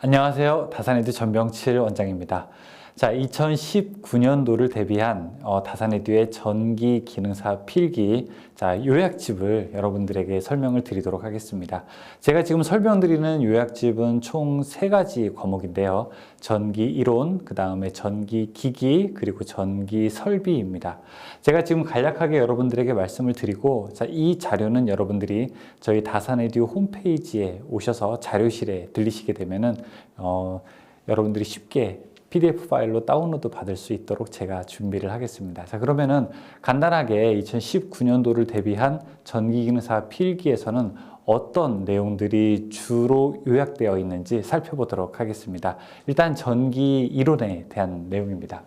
안녕하세요. 다산에드 전병칠 원장입니다. 자, 2019년도를 대비한 어, 다산에듀의 전기 기능사 필기 자, 요약집을 여러분들에게 설명을 드리도록 하겠습니다. 제가 지금 설명드리는 요약집은 총 세 가지 과목인데요. 전기 이론, 그 다음에 전기 기기, 그리고 전기 설비입니다. 제가 지금 간략하게 여러분들에게 말씀을 드리고 자, 이 자료는 여러분들이 저희 다산에듀 홈페이지에 오셔서 자료실에 들리시게 되면은 어, 여러분들이 쉽게 PDF 파일로 다운로드 받을 수 있도록 제가 준비를 하겠습니다. 자, 그러면은 간단하게 2019년도를 대비한 전기기능사 필기에서는 어떤 내용들이 주로 요약되어 있는지 살펴보도록 하겠습니다. 일단 전기 이론에 대한 내용입니다.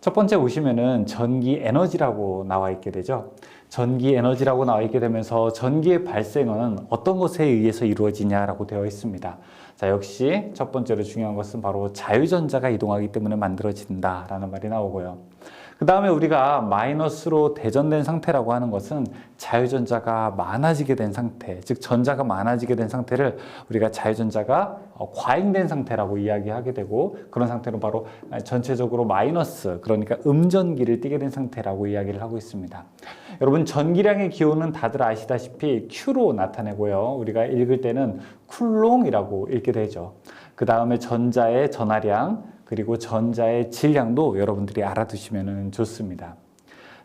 첫 번째 보시면은 전기 에너지라고 나와 있게 되죠. 전기 에너지라고 나와 있게 되면서 전기의 발생은 어떤 것에 의해서 이루어지냐라고 되어 있습니다. 자, 역시 첫 번째로 중요한 것은 바로 자유전자가 이동하기 때문에 만들어진다라는 말이 나오고요. 그 다음에 우리가 마이너스로 대전된 상태라고 하는 것은 자유전자가 많아지게 된 상태, 즉 전자가 많아지게 된 상태를 우리가 자유전자가 어, 과잉된 상태라고 이야기하게 되고 그런 상태로 바로 전체적으로 마이너스, 그러니까 음전기를 띠게 된 상태라고 이야기를 하고 있습니다. 여러분 전기량의 기호는 다들 아시다시피 Q로 나타내고요. 우리가 읽을 때는 쿨롱이라고 읽게 되죠. 그 다음에 전자의 전하량, 그리고 전자의 질량도 여러분들이 알아두시면 좋습니다.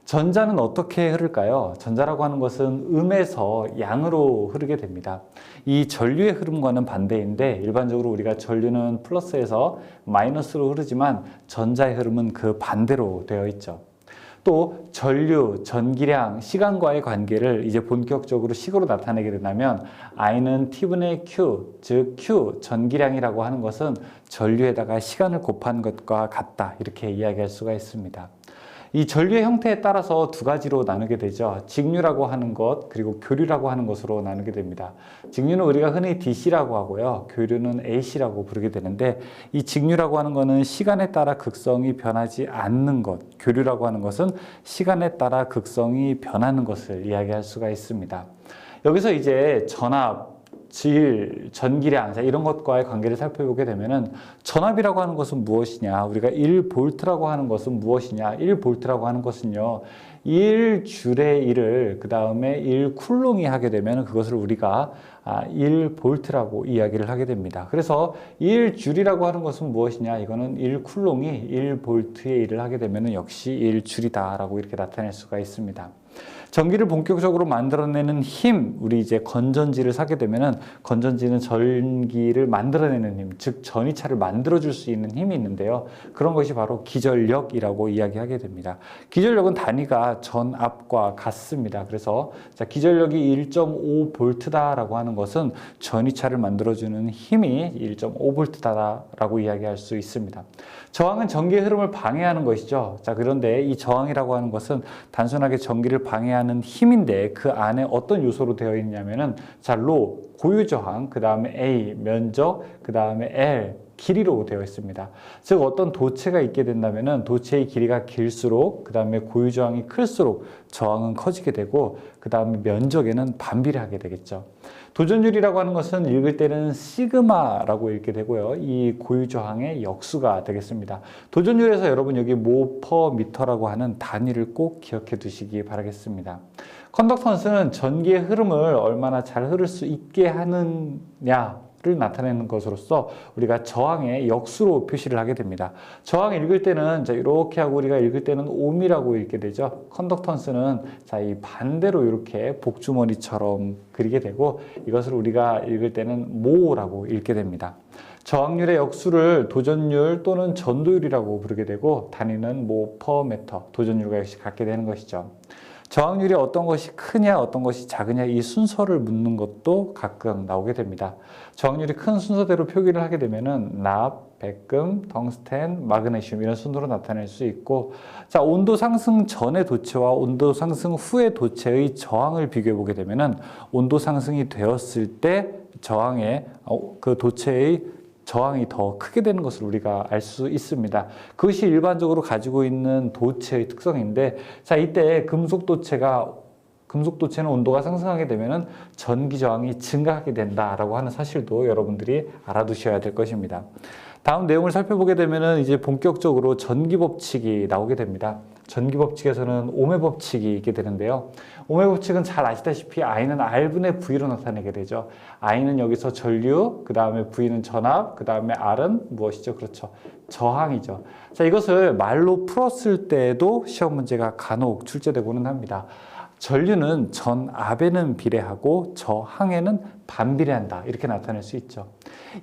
전자는 어떻게 흐를까요? 전자라고 하는 것은 음에서 양으로 흐르게 됩니다. 이 전류의 흐름과는 반대인데 일반적으로 우리가 전류는 플러스에서 마이너스로 흐르지만 전자의 흐름은 그 반대로 되어 있죠. 또 전류, 전기량, 시간과의 관계를 이제 본격적으로 식으로 나타내게 된다면 I는 T분의 Q, 즉 Q, 전기량이라고 하는 것은 전류에다가 시간을 곱한 것과 같다. 이렇게 이야기할 수가 있습니다. 이 전류의 형태에 따라서 두 가지로 나누게 되죠. 직류라고 하는 것, 그리고 교류라고 하는 것으로 나누게 됩니다. 직류는 우리가 흔히 DC라고 하고요. 교류는 AC라고 부르게 되는데 이 직류라고 하는 것은 시간에 따라 극성이 변하지 않는 것, 교류라고 하는 것은 시간에 따라 극성이 변하는 것을 이야기할 수가 있습니다. 여기서 이제 전압, 질, 전기량 이런 것과의 관계를 살펴보게 되면은 전압이라고 하는 것은 무엇이냐? 우리가 1볼트라고 하는 것은 무엇이냐? 1볼트라고 하는 것은요. 1줄의 1을 그 다음에 1쿨롱이 하게 되면 그것을 우리가 1볼트라고 이야기를 하게 됩니다. 그래서 1줄이라고 하는 것은 무엇이냐? 이거는 1쿨롱이 1볼트의 1을 하게 되면 역시 1줄이다라고 이렇게 나타낼 수가 있습니다. 전기를 본격적으로 만들어내는 힘, 우리 이제 건전지를 사게 되면은 건전지는 전기를 만들어내는 힘, 즉 전이차를 만들어줄 수 있는 힘이 있는데요. 그런 것이 바로 기전력이라고 이야기하게 됩니다. 기전력은 단위가 전압과 같습니다. 그래서 자, 기전력이 1.5볼트다라고 하는 것은 전이차를 만들어주는 힘이 1.5볼트다라고 이야기할 수 있습니다. 저항은 전기의 흐름을 방해하는 것이죠. 자, 그런데 이 저항이라고 하는 것은 단순하게 전기를 방해하는 힘인데 그 안에 어떤 요소로 되어 있냐면은 자, 로, 고유 저항, 그 다음에 A, 면적, 그 다음에 L, 길이로 되어 있습니다. 즉 어떤 도체가 있게 된다면은 도체의 길이가 길수록 그 다음에 고유 저항이 클수록 저항은 커지게 되고 그 다음에 면적에는 반비례하게 되겠죠. 도전율이라고 하는 것은 읽을 때는 시그마라고 읽게 되고요. 이 고유 저항의 역수가 되겠습니다. 도전율에서 여러분 여기 모퍼 미터라고 하는 단위를 꼭 기억해 두시기 바라겠습니다. 컨덕턴스는 전기의 흐름을 얼마나 잘 흐를 수 있게 하느냐 를 나타내는 것으로서 우리가 저항의 역수로 표시를 하게 됩니다. 저항 읽을 때는 자 이렇게 하고 우리가 읽을 때는 옴이라고 읽게 되죠. 컨덕턴스는 자 이 반대로 이렇게 복주머니처럼 그리게 되고 이것을 우리가 읽을 때는 모라고 읽게 됩니다. 저항률의 역수를 도전율 또는 전도율이라고 부르게 되고 단위는 모퍼 메터 도전율과 역시 갖게 되는 것이죠. 저항률이 어떤 것이 크냐 어떤 것이 작으냐 이 순서를 묻는 것도 가끔 나오게 됩니다. 저항률이 큰 순서대로 표기를 하게 되면은 납, 백금, 덩스텐, 마그네슘 이런 순으로 나타낼 수 있고 자 온도 상승 전의 도체와 온도 상승 후의 도체의 저항을 비교해 보게 되면은 온도 상승이 되었을 때 저항의 어, 그 도체의 저항이 더 크게 되는 것을 우리가 알 수 있습니다. 그것이 일반적으로 가지고 있는 도체의 특성인데, 자, 이때 금속 도체가 금속 도체는 온도가 상승하게 되면은 전기 저항이 증가하게 된다라고 하는 사실도 여러분들이 알아두셔야 될 것입니다. 다음 내용을 살펴보게 되면은 이제 본격적으로 전기 법칙이 나오게 됩니다. 전기 법칙에서는 오메 법칙이 있게 되는데요. 오메 법칙은 잘 아시다시피 I는 R분의 V로 나타내게 되죠. I는 여기서 전류, 그 다음에 V는 전압, 그 다음에 R은 무엇이죠? 그렇죠. 저항이죠. 자, 이것을 말로 풀었을 때에도 시험 문제가 간혹 출제되고는 합니다. 전류는 전 압에는 비례하고 저항에는 반비례한다. 이렇게 나타낼 수 있죠.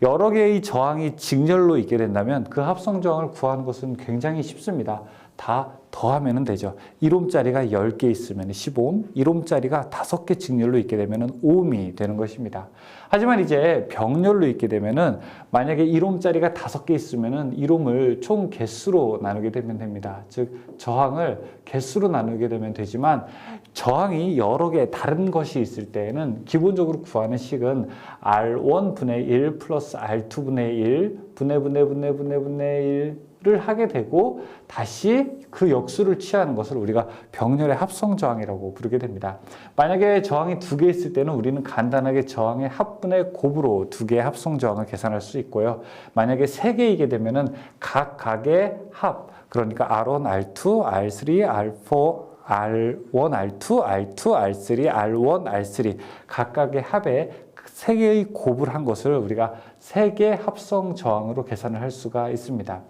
여러 개의 저항이 직렬로 있게 된다면 그 합성 저항을 구하는 것은 굉장히 쉽습니다. 다 더하면 되죠. 1옴짜리가 10개 있으면 15옴, 1옴짜리가 5개 직렬로 있게 되면 5옴이 되는 것입니다. 하지만 이제 병렬로 있게 되면은 만약에 1옴짜리가 5개 있으면은 1옴을 총 개수로 나누게 되면 됩니다. 즉 저항을 개수로 나누게 되면 되지만 저항이 여러 개 다른 것이 있을 때에는 기본적으로 구하는 식은 R1 분의 1 플러스 R2 분의 1 분의 분의 분의 분의 분의 1 을 하게 되고 다시 그 역수를 취하는 것을 우리가 병렬의 합성 저항이라고 부르게 됩니다. 만약에 저항이 두 개 있을 때는 우리는 간단하게 저항의 합분의 곱으로 두 개의 합성 저항을 계산할 수 있고요. 만약에 세 개이게 되면은 각 각의 합 그러니까 R1, R2, R3, R4 R1, R2, R2, R3, R1, R3 각각의 합에 세 개의 곱을 한 것을 우리가 세 개 합성 저항으로 계산을 할 수가 있습니다.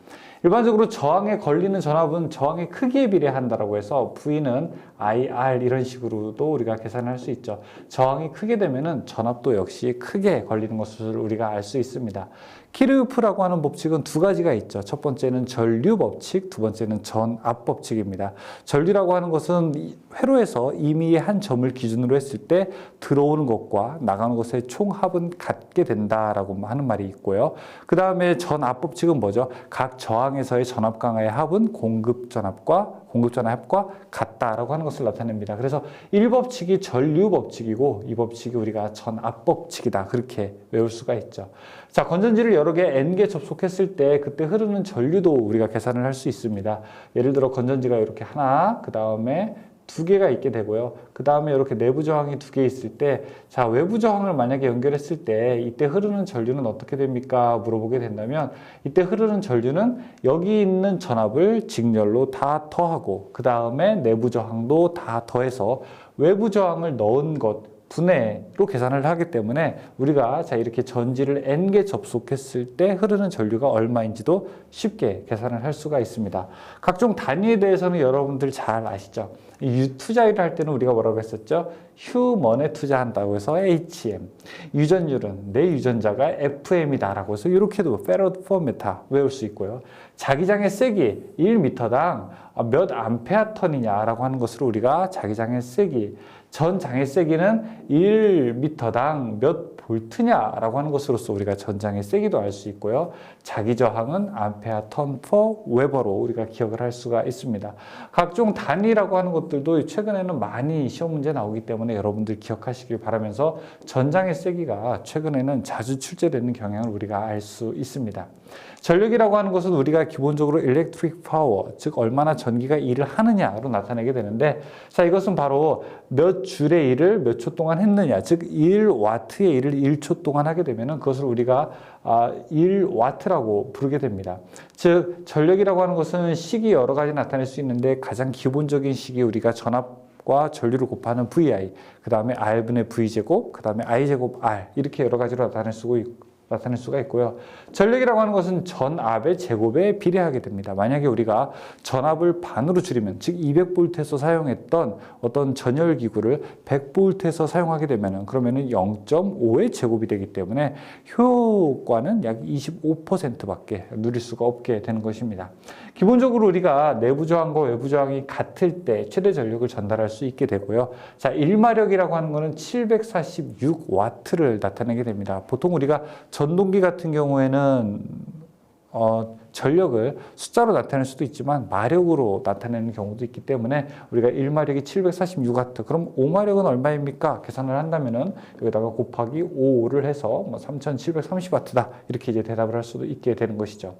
일반적으로 저항에 걸리는 전압은 저항의 크기에 비례한다라고 해서 V는 IR 이런 식으로도 우리가 계산을 할수 있죠. 저항이 크게 되면은 전압도 역시 크게 걸리는 것을 우리가 알 수 있습니다. 키르프라고 하는 법칙은 두 가지가 있죠. 첫 번째는 전류 법칙, 두 번째는 전압 법칙입니다. 전류라고 하는 것은 회로에서 이미 한 점을 기준으로 했을 때 들어오는 것과 나가는 것의 총합은 같게 된다라고 하는 말이 있고요. 그 다음에 전압 법칙은 뭐죠? 각 저항 에서의 전압 강화의 합은 공급 전압과 공급 전압과 같다라고 하는 것을 나타냅니다. 그래서 1법칙이 전류 법칙이고 이 법칙이 우리가 전압 법칙이다. 그렇게 외울 수가 있죠. 자, 건전지를 여러 개 N개 접속했을 때 그때 흐르는 전류도 우리가 계산을 할 수 있습니다. 예를 들어 건전지가 이렇게 하나, 그 다음에 두 개가 있게 되고요. 그 다음에 이렇게 내부 저항이 두 개 있을 때, 자, 외부 저항을 만약에 연결했을 때 이때 흐르는 전류는 어떻게 됩니까? 물어보게 된다면 이때 흐르는 전류는 여기 있는 전압을 직렬로 다 더하고 그 다음에 내부 저항도 다 더해서 외부 저항을 넣은 것 분해로 계산을 하기 때문에 우리가 자 이렇게 전지를 n개 접속했을 때 흐르는 전류가 얼마인지도 쉽게 계산을 할 수가 있습니다. 각종 단위에 대해서는 여러분들 잘 아시죠? 투자를 할 때는 우리가 뭐라고 했었죠? 휴먼에 투자한다고 해서 HM. 유전율은 내 유전자가 FM이다라고 해서 이렇게도 페러드 퍼 메타 외울 수 있고요. 자기장의 세기 1m당 몇 암페아 턴이냐라고 하는 것으로 우리가 자기장의 세기 전 장의 세기는 1m당 몇 볼트냐라고 하는 것으로서 우리가 전장의 세기도 알 수 있고요. 자기 저항은 암페아 턴 퍼 웨버로 우리가 기억을 할 수가 있습니다. 각종 단위라고 하는 것들도 최근에는 많이 시험 문제 나오기 때문에 여러분들 기억하시길 바라면서 전장의 세기가 최근에는 자주 출제되는 경향을 우리가 알 수 있습니다. 전력이라고 하는 것은 우리가 기본적으로 electric power, 즉 얼마나 전기가 일을 하느냐로 나타내게 되는데 자 이것은 바로 몇 줄의 일을 몇 초 동안 했느냐, 즉 1와트의 일을 1초 동안 하게 되면은 그것을 우리가 아, 1와트라고 부르게 됩니다. 즉 전력이라고 하는 것은 식이 여러 가지 나타낼 수 있는데 가장 기본적인 식이 우리가 전압 과 전류를 곱하는 VI, 그 다음에 R분의 V제곱, 그 다음에 I제곱 R 이렇게 여러 가지로 나타낼 수 있고 나타낼 수가 있고요. 전력이라고 하는 것은 전압의 제곱에 비례하게 됩니다. 만약에 우리가 전압을 반으로 줄이면 즉 200볼트에서 사용했던 어떤 전열 기구를 100볼트에서 사용하게 되면은 그러면은 0.5의 제곱이 되기 때문에 효과는 약 25%밖에 누릴 수가 없게 되는 것입니다. 기본적으로 우리가 내부 저항과 외부 저항이 같을 때 최대 전력을 전달할 수 있게 되고요. 자, 1마력이라고 하는 것은 746와트를 나타내게 됩니다. 보통 우리가 전동기 같은 경우에는 어, 전력을 숫자로 나타낼 수도 있지만 마력으로 나타내는 경우도 있기 때문에 우리가 1마력이 746W 그럼 5마력은 얼마입니까? 계산을 한다면은 여기다가 곱하기 5를 해서 뭐 3730W다 이렇게 이제 대답을 할 수도 있게 되는 것이죠.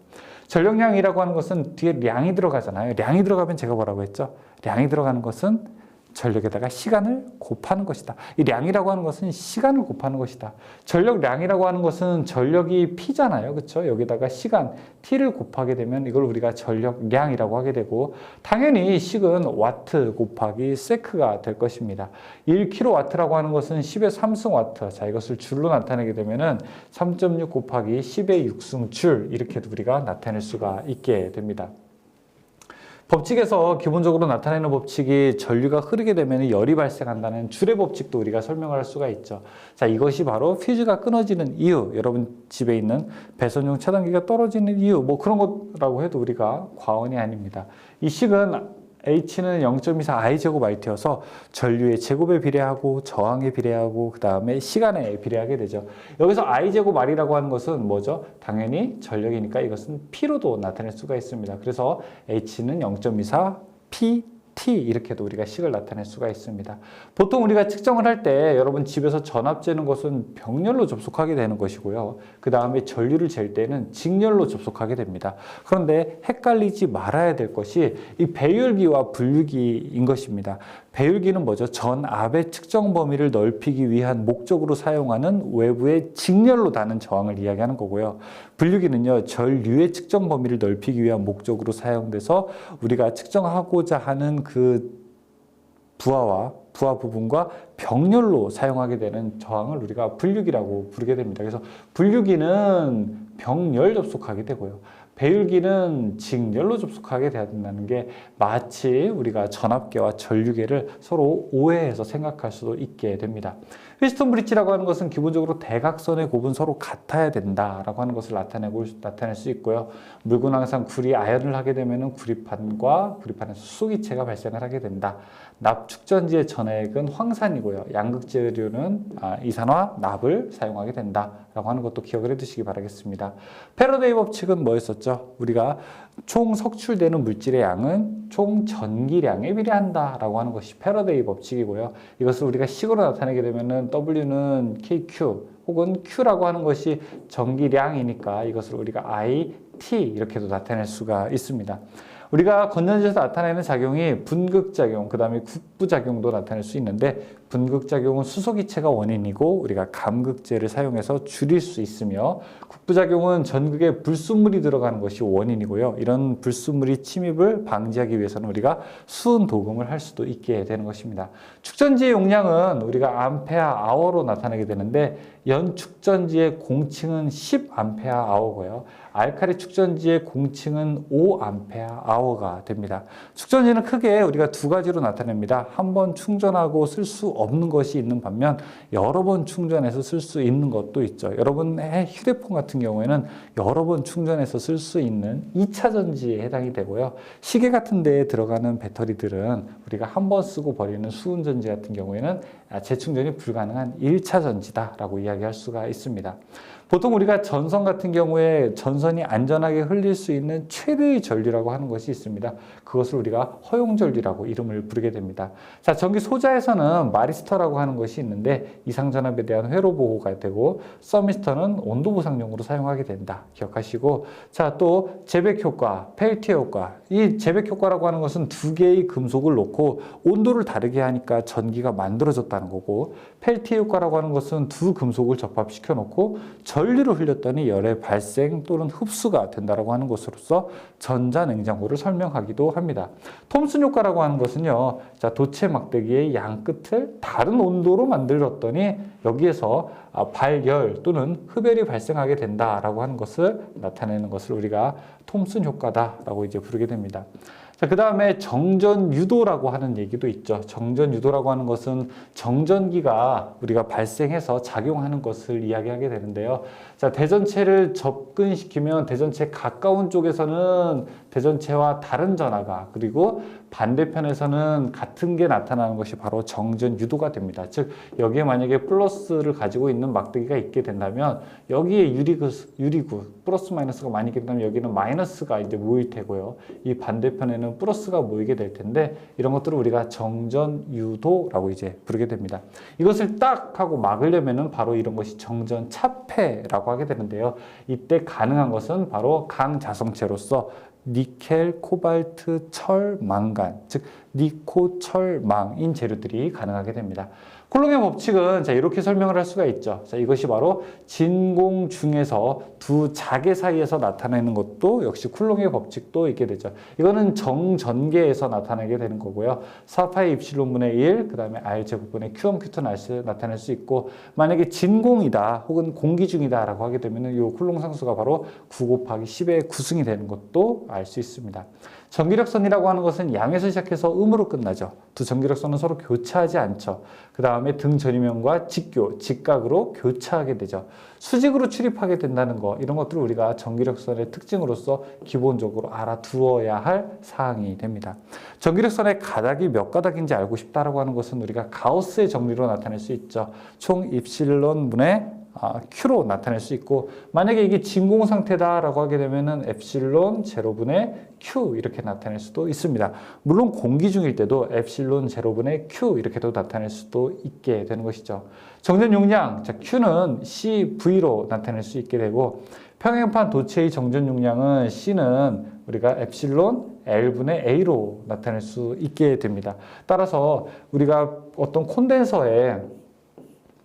전력량이라고 하는 것은 뒤에 량이 들어가잖아요. 량이 들어가면 제가 뭐라고 했죠? 량이 들어가는 것은 전력에다가 시간을 곱하는 것이다. 이 량이라고 하는 것은 시간을 곱하는 것이다. 전력량이라고 하는 것은 전력이 P잖아요. 그렇죠? 여기다가 시간 T를 곱하게 되면 이걸 우리가 전력량이라고 하게 되고 당연히 식은 와트 곱하기 세크가 될 것입니다. 1kW라고 하는 것은 10의 3승 와트. 자, 이것을 줄로 나타내게 되면은 3.6 곱하기 10의 6승 줄 이렇게도 우리가 나타낼 수가 있게 됩니다. 법칙에서 기본적으로 나타내는 법칙이 전류가 흐르게 되면 열이 발생한다는 줄의 법칙도 우리가 설명할 수가 있죠. 자, 이것이 바로 퓨즈가 끊어지는 이유, 여러분 집에 있는 배선용 차단기가 떨어지는 이유, 뭐 그런 거라고 해도 우리가 과언이 아닙니다. 이 식은 H는 0.24 I 제곱 RT여서 전류의 제곱에 비례하고 저항에 비례하고 그 다음에 시간에 비례하게 되죠. 여기서 I 제곱 R이라고 하는 것은 뭐죠? 당연히 전력이니까 이것은 P로도 나타낼 수가 있습니다. 그래서 H는 0.24 P T 이렇게도 우리가 식을 나타낼 수가 있습니다. 보통 우리가 측정을 할 때 여러분 집에서 전압 재는 것은 병렬로 접속하게 되는 것이고요. 그 다음에 전류를 잴 때는 직렬로 접속하게 됩니다. 그런데 헷갈리지 말아야 될 것이 이 배율기와 분류기인 것입니다. 배율기는 뭐죠? 전 압의 측정 범위를 넓히기 위한 목적으로 사용하는 외부의 직렬로 다는 저항을 이야기하는 거고요. 분류기는요, 전류의 측정 범위를 넓히기 위한 목적으로 사용돼서 우리가 측정하고자 하는 그 부하와 부하 부분과 병렬로 사용하게 되는 저항을 우리가 분류기라고 부르게 됩니다. 그래서 분류기는 병렬 접속하게 되고요. 배율기는 직렬로 접속하게 돼야 된다는 게 마치 우리가 전압계와 전류계를 서로 오해해서 생각할 수도 있게 됩니다. 휘스턴 브릿지라고 하는 것은 기본적으로 대각선의 곱은 서로 같아야 된다라고 하는 것을 나타내고 나타낼 수 있고요. 물건 항상 구리 아연을 하게 되면은 구리판과 구리판에서 수소기체가 발생을 하게 된다. 납축전지의 전액은 황산이고요. 양극재료는 아, 이산화 납을 사용하게 된다라고 하는 것도 기억을 해두시기 바라겠습니다. 패러데이 법칙은 뭐였었죠? 우리가 총 석출되는 물질의 양은 총 전기량에 비례한다라고 하는 것이 패러데이 법칙이고요. 이것을 우리가 식으로 나타내게 되면은 W는 KQ 혹은 Q라고 하는 것이 전기량이니까 이것을 우리가 IT 이렇게도 나타낼 수가 있습니다. 우리가 건전지에서 나타내는 작용이 분극작용, 그 다음에 국 부작용도 나타낼 수 있는데 분극작용은 수소기체가 원인이고 우리가 감극제를 사용해서 줄일 수 있으며 국부작용은 전극에 불순물이 들어가는 것이 원인이고요. 이런 불순물이 침입을 방지하기 위해서는 우리가 수은 도금을 할 수도 있게 되는 것입니다. 축전지의 용량은 우리가 암페아 아워로 나타내게 되는데 연 축전지의 공칭은 10 암페아 아워고요. 알카리 축전지의 공칭은 5 암페아 아워가 됩니다. 축전지는 크게 우리가 두 가지로 나타냅니다. 한 번 충전하고 쓸 수 없는 것이 있는 반면 여러 번 충전해서 쓸 수 있는 것도 있죠. 여러분의 휴대폰 같은 경우에는 여러 번 충전해서 쓸 수 있는 2차 전지에 해당이 되고요. 시계 같은 데에 들어가는 배터리들은 우리가 한 번 쓰고 버리는 수은 전지 같은 경우에는 재충전이 불가능한 1차 전지다라고 이야기할 수가 있습니다. 보통 우리가 전선 같은 경우에 전선이 안전하게 흘릴 수 있는 최대의 전류라고 하는 것이 있습니다. 그것을 우리가 허용 전류라고 이름을 부르게 됩니다. 자, 전기 소자에서는 마리스터라고 하는 것이 있는데 이상 전압에 대한 회로 보호가 되고 서미스터는 온도 보상용으로 사용하게 된다. 기억하시고 자, 또 제백 효과, 펠티어 효과. 이 제백 효과라고 하는 것은 두 개의 금속을 놓고 온도를 다르게 하니까 전기가 만들어졌다는 거고 펠티어 효과라고 하는 것은 두 금속을 접합시켜 놓고 전류를 흘렸더니 열의 발생 또는 흡수가 된다라고 하는 것으로서 전자 냉장고를 설명하기도 합니다. 톰슨 효과라고 하는 것은요, 자 도체 막대기의 양 끝을 다른 온도로 만들었더니 여기에서 아, 발열 또는 흡열이 발생하게 된다라고 하는 것을 나타내는 것을 우리가 톰슨 효과다라고 이제 부르게 됩니다. 자, 그 다음에 정전 유도라고 하는 얘기도 있죠. 정전 유도라고 하는 것은 정전기가 우리가 발생해서 작용하는 것을 이야기하게 되는데요. 자, 대전체를 접근시키면 대전체 가까운 쪽에서는 대전체와 다른 전하가 그리고 반대편에서는 같은 게 나타나는 것이 바로 정전 유도가 됩니다. 즉 여기에 만약에 플러스를 가지고 있는 막대기가 있게 된다면 여기에 유리구, 유리구 플러스 마이너스가 많이 있게 된다면 여기는 마이너스가 이제 모일 테고요. 이 반대편에는 플러스가 모이게 될 텐데 이런 것들을 우리가 정전 유도라고 이제 부르게 됩니다. 이것을 딱 하고 막으려면은 바로 이런 것이 정전 차폐라고 하게 되는데요. 이때 가능한 것은 바로 강자성체로서 니켈, 코발트, 철, 망간, 즉 니코, 철, 망인 재료들이 가능하게 됩니다. 콜롬의 법칙은 자 이렇게 설명을 할 수가 있죠. 자 이것이 바로 진공 중에서 두 자개 사이에서 나타내는 것도 역시 쿨롱의 법칙도 있게 되죠. 이거는 정전계에서 나타나게 되는 거고요. 4파이 입실론분의 1, 그 다음에 R 제곱분의 Q원 Q턴 R스 나타낼 수 있고 만약에 진공이다 혹은 공기 중이다 라고 하게 되면은 이 쿨롱 상수가 바로 9 곱하기 10의 9승이 되는 것도 알 수 있습니다. 전기력선이라고 하는 것은 양에서 시작해서 음으로 끝나죠. 두 전기력선은 서로 교차하지 않죠. 그 다음에 등 전이면과 직교, 직각으로 교차하게 되죠. 수직으로 출입하게 된다는 거 이런 것들을 우리가 전기력선의 특징으로서 기본적으로 알아두어야 할 사항이 됩니다. 전기력선의 가닥이 몇 가닥인지 알고 싶다라고 하는 것은 우리가 가우스의 정리로 나타낼 수 있죠. 총 입실론 분의 아, Q로 나타낼 수 있고 만약에 이게 진공 상태다라고 하게 되면은 엡실론 제로분의 Q 이렇게 나타낼 수도 있습니다. 물론 공기 중일 때도 엡실론 제로분의 Q 이렇게도 나타낼 수도 있게 되는 것이죠. 정전 용량 자 Q는 CV로 나타낼 수 있게 되고 평행판 도체의 정전 용량은 C는 우리가 엡실론 L분의 A로 나타낼 수 있게 됩니다. 따라서 우리가 어떤 콘덴서에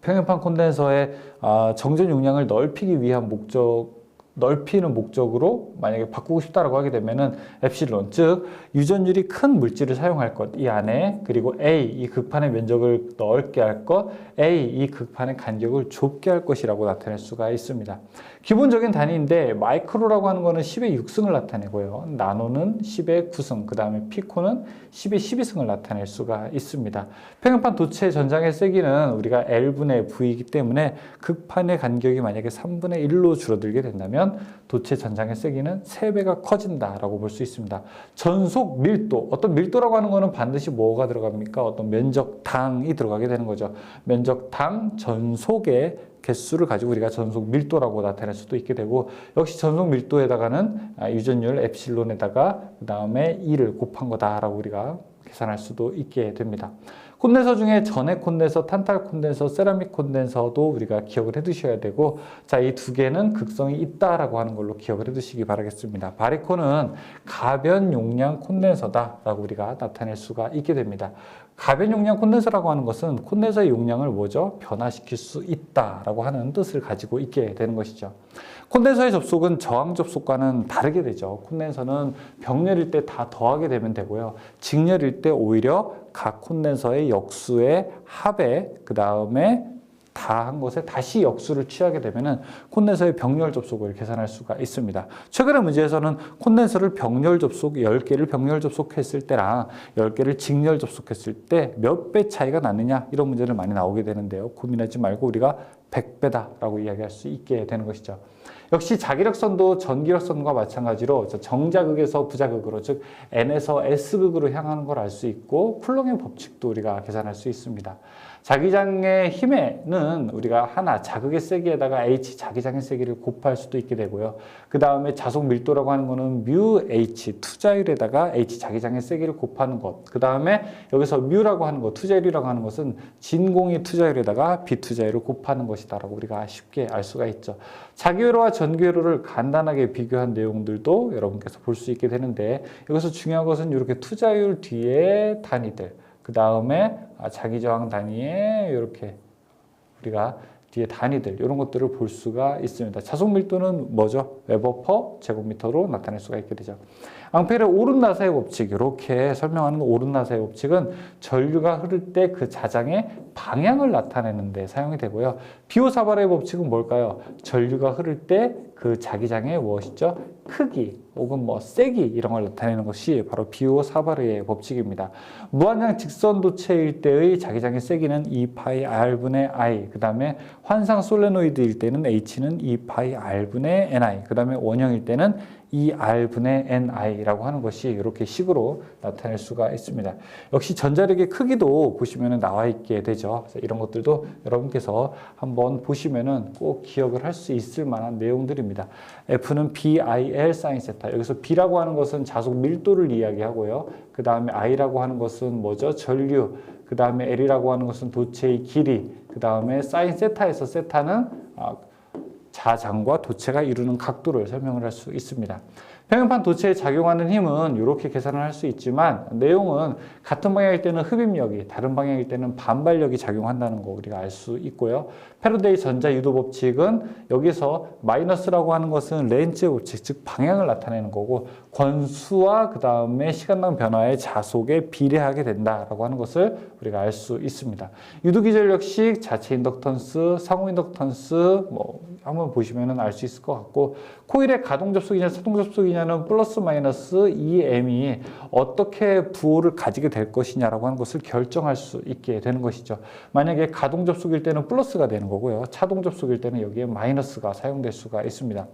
평행판 콘덴서의 아, 정전 용량을 넓히기 위한 목적 넓히는 목적으로 만약에 바꾸고 싶다라고 하게 되면은 엡실론 즉 유전율이 큰 물질을 사용할 것 이 안에 그리고 A 이 극판의 면적을 넓게 할 것 A 이 극판의 간격을 좁게 할 것이라고 나타낼 수가 있습니다. 기본적인 단위인데 마이크로라고 하는 거는 10의 6승을 나타내고요. 나노는 10의 9승, 그 다음에 피코는 10의 12승을 나타낼 수가 있습니다. 평행판 도체 전장의 세기는 우리가 L분의 V이기 때문에 극판의 간격이 만약에 3분의 1로 줄어들게 된다면 도체 전장의 세기는 3배가 커진다라고 볼 수 있습니다. 전속 밀도, 어떤 밀도라고 하는 거는 반드시 뭐가 들어갑니까? 어떤 면적 당이 들어가게 되는 거죠. 면적 당 전속의 개수를 가지고 우리가 전속 밀도라고 나타낼 수도 있게 되고 역시 전속 밀도에다가는 아, 유전율 엡실론에다가 그 다음에 2를 곱한 거다라고 우리가 계산할 수도 있게 됩니다. 콘덴서 중에 전해 콘덴서, 탄탈 콘덴서, 세라믹 콘덴서도 우리가 기억을 해 두셔야 되고 자, 이 두 개는 극성이 있다라고 하는 걸로 기억을 해 두시기 바라겠습니다. 바리콘은 가변 용량 콘덴서다라고 우리가 나타낼 수가 있게 됩니다. 가변 용량 콘덴서라고 하는 것은 콘덴서의 용량을 뭐죠? 변화시킬 수 있다라고 하는 뜻을 가지고 있게 되는 것이죠. 콘덴서의 접속은 저항 접속과는 다르게 되죠. 콘덴서는 병렬일 때 다 더하게 되면 되고요. 직렬일 때 오히려 각 콘덴서의 역수의 합에 그 다음에 다 한 것에 다시 역수를 취하게 되면은 콘덴서의 병렬 접속을 계산할 수가 있습니다. 최근의 문제에서는 콘덴서를 병렬 접속 10개를 병렬 접속했을 때랑 10개를 직렬 접속했을 때 몇 배 차이가 나느냐 이런 문제를 많이 나오게 되는데요. 고민하지 말고 우리가 100배다라고 이야기할 수 있게 되는 것이죠. 역시 자기력선도 전기력선과 마찬가지로 정자극에서 부자극으로 즉 N에서 S극으로 향하는 걸 알 수 있고 쿨롱의 법칙도 우리가 계산할 수 있습니다. 자기장의 힘에는 우리가 하나 자극의 세기에다가 H 자기장의 세기를 곱할 수도 있게 되고요. 그 다음에 자속 밀도라고 하는 거는 뮤 H 투자율에다가 H 자기장의 세기를 곱하는 것. 그 다음에 여기서 뮤라고 하는 것, 투자율이라고 하는 것은 진공의 투자율에다가 비투자율을 곱하는 것이다라고 우리가 쉽게 알 수가 있죠. 자기회로와 전기회로를 간단하게 비교한 내용들도 여러분께서 볼 수 있게 되는데 여기서 중요한 것은 이렇게 투자율 뒤에 단위들 그 다음에 아, 자기 저항 단위에 이렇게 우리가 뒤에 단위들 이런 것들을 볼 수가 있습니다. 자속 밀도는 뭐죠? 웨버 퍼 제곱미터로 나타낼 수가 있게 되죠. 앙페르의 오른 나사의 법칙 이렇게 설명하는 오른 나사의 법칙은 전류가 흐를 때 그 자장의 방향을 나타내는 데 사용이 되고요. 비오사바르의 법칙은 뭘까요? 전류가 흐를 때 그 자기장의 무엇이죠? 크기 혹은 뭐 세기 이런 걸 나타내는 것이 바로 비오사바르의 법칙입니다. 무한량 직선 도체일 때의 자기장의 세기는 2파이 r분의 i 그 다음에 환상 솔레노이드일 때는 h는 2파이 r분의 ni 그 다음에 원형일 때는 2r분의 ni라고 하는 것이 이렇게 식으로 나타낼 수가 있습니다. 역시 전자력의 크기도 보시면 나와 있게 되죠. 이런 것들도 여러분께서 한번 보시면 꼭 기억을 할 수 있을 만한 내용들입니다. F는 BIL 사인 세타. 여기서 B라고 하는 것은 자속 밀도를 이야기하고요. 그 다음에 I라고 하는 것은 뭐죠? 전류. 그 다음에 L이라고 하는 것은 도체의 길이. 그 다음에 사인 세타에서 세타는 아, 자장과 도체가 이루는 각도를 설명을 할 수 있습니다. 평형판 도체에 작용하는 힘은 이렇게 계산을 할 수 있지만 내용은 같은 방향일 때는 흡입력이 다른 방향일 때는 반발력이 작용한다는 거 우리가 알 수 있고요. 패러데이 전자 유도 법칙은 여기서 마이너스라고 하는 것은 렌즈 법칙 즉 방향을 나타내는 거고 권수와 그 다음에 시간당 변화의 자속에 비례하게 된다라고 하는 것을 우리가 알 수 있습니다. 유도기전력식 자체 인덕턴스, 상호 인덕턴스 뭐 한번 보시면은 알 수 있을 것 같고 코일의 가동 접속 이냐 수동 접속 이냐는 플러스 마이너스 EM이 어떻게 부호를 가지게 될 것이냐라고 하는 것을 결정할 수 있게 되는 것이죠. 만약에 가동 접속일 때는 플러스가 되는 거고요. 차동 접속일 때는 여기에 마이너스가 사용될 수가 있습니다.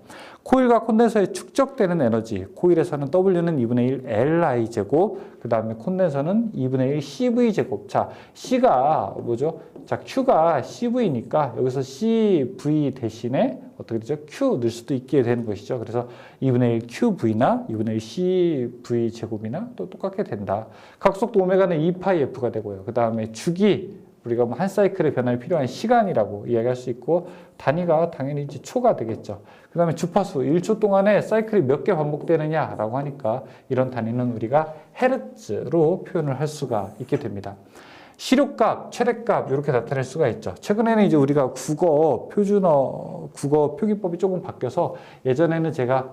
코일과 콘덴서에 축적되는 에너지, 코일에서는 W는 2분의 1 Li 제곱, 그 다음에 콘덴서는 2분의 1 CV 제곱. 자, C가 뭐죠? 자, Q가 CV니까 여기서 CV 대신에 어떻게 되죠? Q 넣을 수도 있게 되는 것이죠. 그래서 2분의 1 QV나 2분의 1 CV 제곱이나 또 똑같게 된다. 각속도 오메가는 2파이 F가 되고요. 그 다음에 주기, 우리가 뭐한 사이클의 변화에 필요한 시간이라고 이야기할 수 있고 단위가 당연히 이제 초가 되겠죠. 그 다음에 주파수 1초 동안에 사이클이 몇 개 반복되느냐라고 하니까 이런 단위는 우리가 헤르츠로 표현을 할 수가 있게 됩니다. 시료값, 최대값 이렇게 나타낼 수가 있죠. 최근에는 이제 우리가 국어 표준어, 국어 표기법이 조금 바뀌어서 예전에는 제가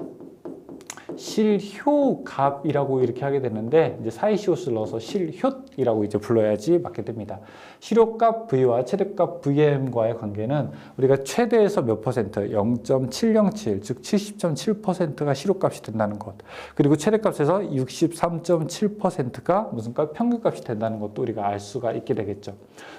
실효값이라고 이렇게 하게 되는데 이제 사이시옷을 넣어서 실효이라고 이제 불러야지 맞게 됩니다. 실효값 V와 최대값 VM과의 관계는 우리가 최대에서 몇 퍼센트 0.707, 즉 70.7%가 실효값이 된다는 것. 그리고 최대값에서 63.7%가 무슨 값? 평균값이 된다는 것도 우리가 알 수가 있게 되겠죠.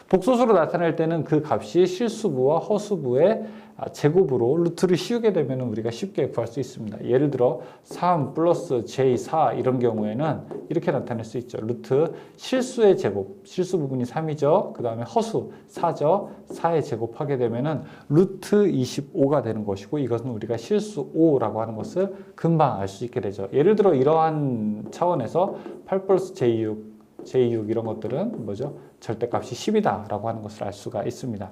복소수로 나타낼 때는 그 값이 실수부와 허수부의 아, 제곱으로 루트를 씌우게 되면 우리가 쉽게 구할 수 있습니다. 예를 들어 3 플러스 j4 이런 경우에는 이렇게 나타낼 수 있죠. 루트 실수의 제곱, 실수 부분이 3이죠. 그 다음에 허수 4죠. 4의 제곱하게 되면은 루트 25가 되는 것이고 이것은 우리가 실수 5라고 하는 것을 금방 알 수 있게 되죠. 예를 들어 이러한 차원에서 8 플러스 j6, j6 이런 것들은 뭐죠? 절대값이 10이다라고 하는 것을 알 수가 있습니다.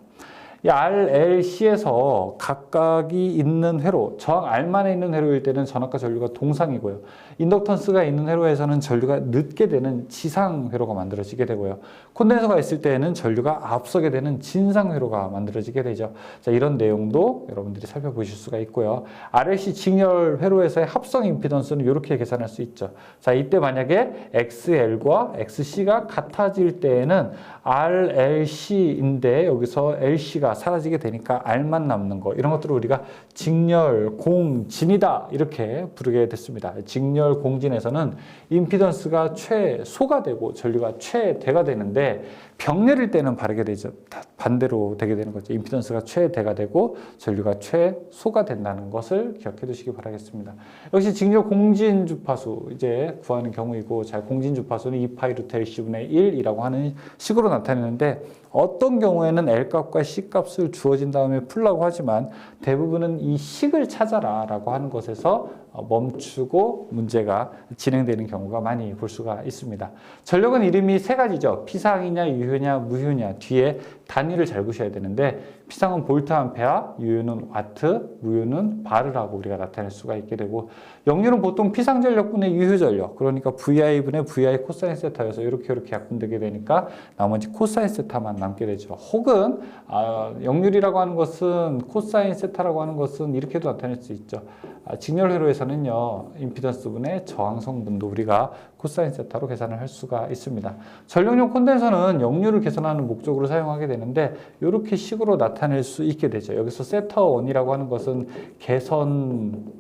이 RLC에서 각각이 있는 회로, 저항 R만에 있는 회로일 때는 전압과 전류가 동상이고요. 인덕턴스가 있는 회로에서는 전류가 늦게 되는 지상 회로가 만들어지게 되고요. 콘덴서가 있을 때에는 전류가 앞서게 되는 진상 회로가 만들어지게 되죠. 자, 이런 내용도 여러분들이 살펴보실 수가 있고요. RLC 직렬 회로에서의 합성 임피던스는 이렇게 계산할 수 있죠. 자, 이때 만약에 XL과 XC가 같아질 때에는 RLC인데 여기서 LC가 사라지게 되니까 R만 남는 거 이런 것들을 우리가 직렬 공진이다 이렇게 부르게 됐습니다. 직렬 공진에서는 임피던스가 최소가 되고 전류가 최대가 되는데 병렬일 때는 바르게 되죠. 반대로 되게 되는 거죠. 임피던스가 최대가 되고 전류가 최소가 된다는 것을 기억해 두시기 바라겠습니다. 역시 직렬 공진 주파수 이제 구하는 경우이고 자 공진 주파수는 2파이 루트 LC분의 1이라고 하는 식으로 나타내는데 어떤 경우에는 L 값과 C 값을 주어진 다음에 풀라고 하지만 대부분은 이 식을 찾아라 라고 하는 것에서 멈추고 문제가 진행되는 경우가 많이 볼 수가 있습니다. 전력은 이름이 세 가지죠. 피상이냐, 유효냐, 무효냐. 뒤에 단위를 잘 보셔야 되는데 피상은 볼트 암페아, 유효는 와트, 무효는 바르라고 우리가 나타낼 수가 있게 되고 역류는 보통 피상 전력분의 유효 전력 그러니까 VI분의 VI 코사인 세타여서 이렇게 이렇게 약분되게 되니까 나머지 코사인 세타만 남게 되죠. 혹은 아, 역률이라고 하는 것은 코사인 세타라고 하는 것은 이렇게도 나타낼 수 있죠. 아, 직렬 회로에서는요 임피던스 분의 저항 성분도 우리가 코사인 세타로 계산을 할 수가 있습니다. 전력용 콘덴서는 역류를 계산하는 목적으로 사용하게 되는데 이렇게 식으로 나타낼 수 있게 되죠. 여기서 세타 원이라고 하는 것은 개선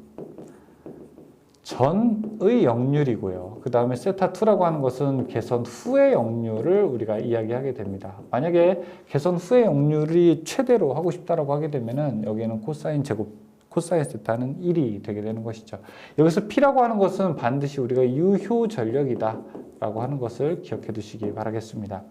전의 역률이고요. 그 다음에 세타2라고 하는 것은 개선 후의 역률을 우리가 이야기하게 됩니다. 만약에 개선 후의 역률이 최대로 하고 싶다라고 하게 되면은 여기에는 코사인 제곱 코사인 세타는 1이 되게 되는 것이죠. 여기서 P라고 하는 것은 반드시 우리가 유효 전력이다. Y라고 하는 것을 기억해 두시기 바라겠습니다.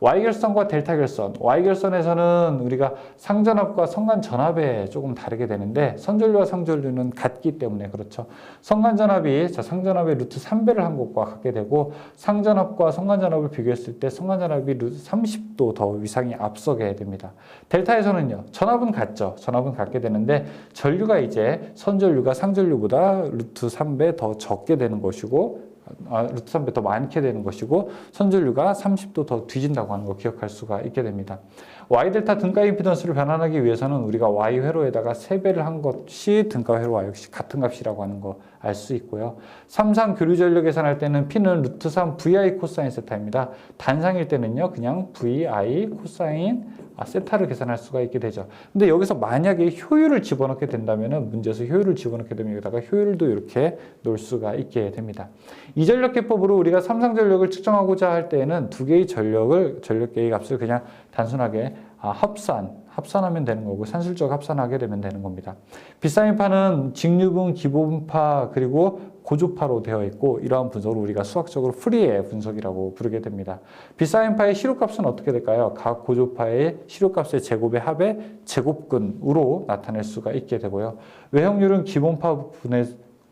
Y결선과 델타 결선. Y결선에서는 우리가 상전압과 성간 전압에 조금 다르게 되는데 선전류와 상전류는 같기 때문에 그렇죠. 성간 전압이 자 상전압의 루트 3배를 한 것과 같게 되고 상전압과 성간 전압을 비교했을 때 성간 전압이 루트 30도 더 위상이 앞서게 됩니다. 델타에서는요. 전압은 같죠. 전압은 같게 되는데 전류가 이제 선전류가 상전류보다 루트 3배 더 적게 되는 것이고 아, 루트 3배 더 많게 되는 것이고 선전류가 30도 더 뒤진다고 하는 거 기억할 수가 있게 됩니다. Y 델타 등가 임피던스를 변환하기 위해서는 우리가 Y 회로에다가 3배를 한 것이 등가 회로와 역시 같은 값이라고 하는 거 알 수 있고요. 삼상 교류 전력 계산할 때는 P는 루트 3 VI 코사인 세타입니다. 단상일 때는요. 그냥 VI 코사인 아, 세타를 계산할 수가 있게 되죠. 근데 여기서 만약에 효율을 집어넣게 된다면 문제에서 효율을 집어넣게 되면 여기다가 효율도 이렇게 놓을 수가 있게 됩니다. 이 전력 기법으로 우리가 삼상 전력을 측정하고자 할 때에는 두 개의 전력을 전력계의 값을 그냥 단순하게 아, 합산 합산하면 되는 거고 산술적 합산하게 되면 되는 겁니다. 비사인파는 직류분, 기본파 그리고 고조파로 되어 있고 이러한 분석을 우리가 수학적으로 프리의 분석이라고 부르게 됩니다. 비사인파의 시료값은 어떻게 될까요? 각 고조파의 시료값의 제곱의 합의 제곱근으로 나타낼 수가 있게 되고요. 외형률은 기본파 분의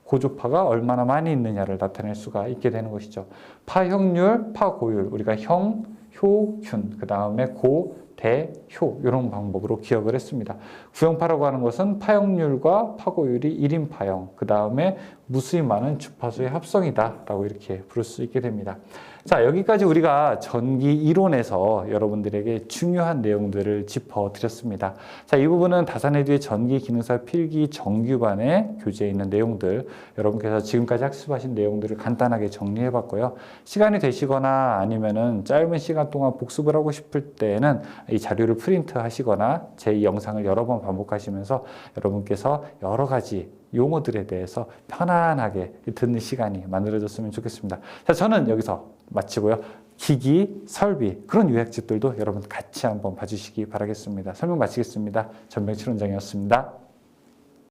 고조파가 얼마나 많이 있느냐를 나타낼 수가 있게 되는 것이죠. 파형률, 파고율, 우리가 형, 효, 균, 그 다음에 고, 대, 효 이런 방법으로 기억을 했습니다. 구형파라고 하는 것은 파형률과 파고율이 1인 파형, 그 다음에 무수히 많은 주파수의 합성이다라고 이렇게 부를 수 있게 됩니다. 자 여기까지 우리가 전기 이론에서 여러분들에게 중요한 내용들을 짚어드렸습니다. 자 이 부분은 다산해주의 전기 기능사 필기 정규반의 교재에 있는 내용들 여러분께서 지금까지 학습하신 내용들을 간단하게 정리해봤고요. 시간이 되시거나 아니면은 짧은 시간 동안 복습을 하고 싶을 때는 이 자료를 프린트 하시거나 제 영상을 여러 번 반복하시면서 여러분께서 여러 가지 용어들에 대해서 편안하게 듣는 시간이 만들어졌으면 좋겠습니다. 자, 저는 여기서 마치고요. 기기, 설비, 그런 요약집들도 여러분 같이 한번 봐주시기 바라겠습니다. 설명 마치겠습니다. 전병칠 원장이었습니다.